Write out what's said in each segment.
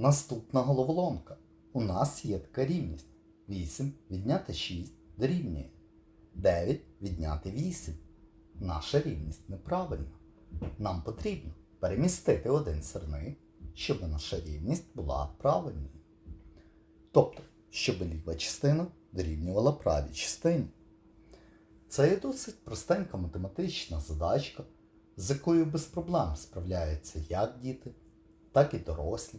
Наступна головоломка. У нас є така рівність. 8 відняти 6 дорівнює. 9 відняти 8. Наша рівність неправильна. Нам потрібно перемістити один сирник, щоб наша рівність була правильною. Тобто, щоб ліва частина дорівнювала правій частині. Це є досить простенька математична задачка, з якою без проблем справляються як діти, так і дорослі.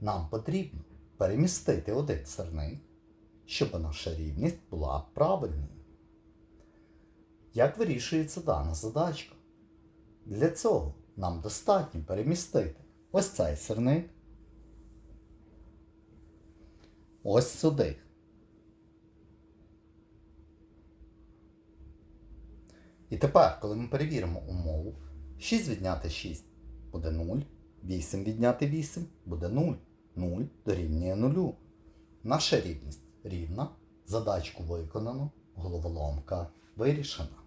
Нам потрібно перемістити один сирник, щоб наша рівність була правильною. Як вирішується дана задачка? Для цього нам достатньо перемістити ось цей сирник, ось сюди. І тепер, коли ми перевіримо умову, 6 відняти 6 буде 0, 8 відняти 8 буде 0. 0 дорівнює 0. Наша рівність рівна. Задачку виконано, головоломка вирішена.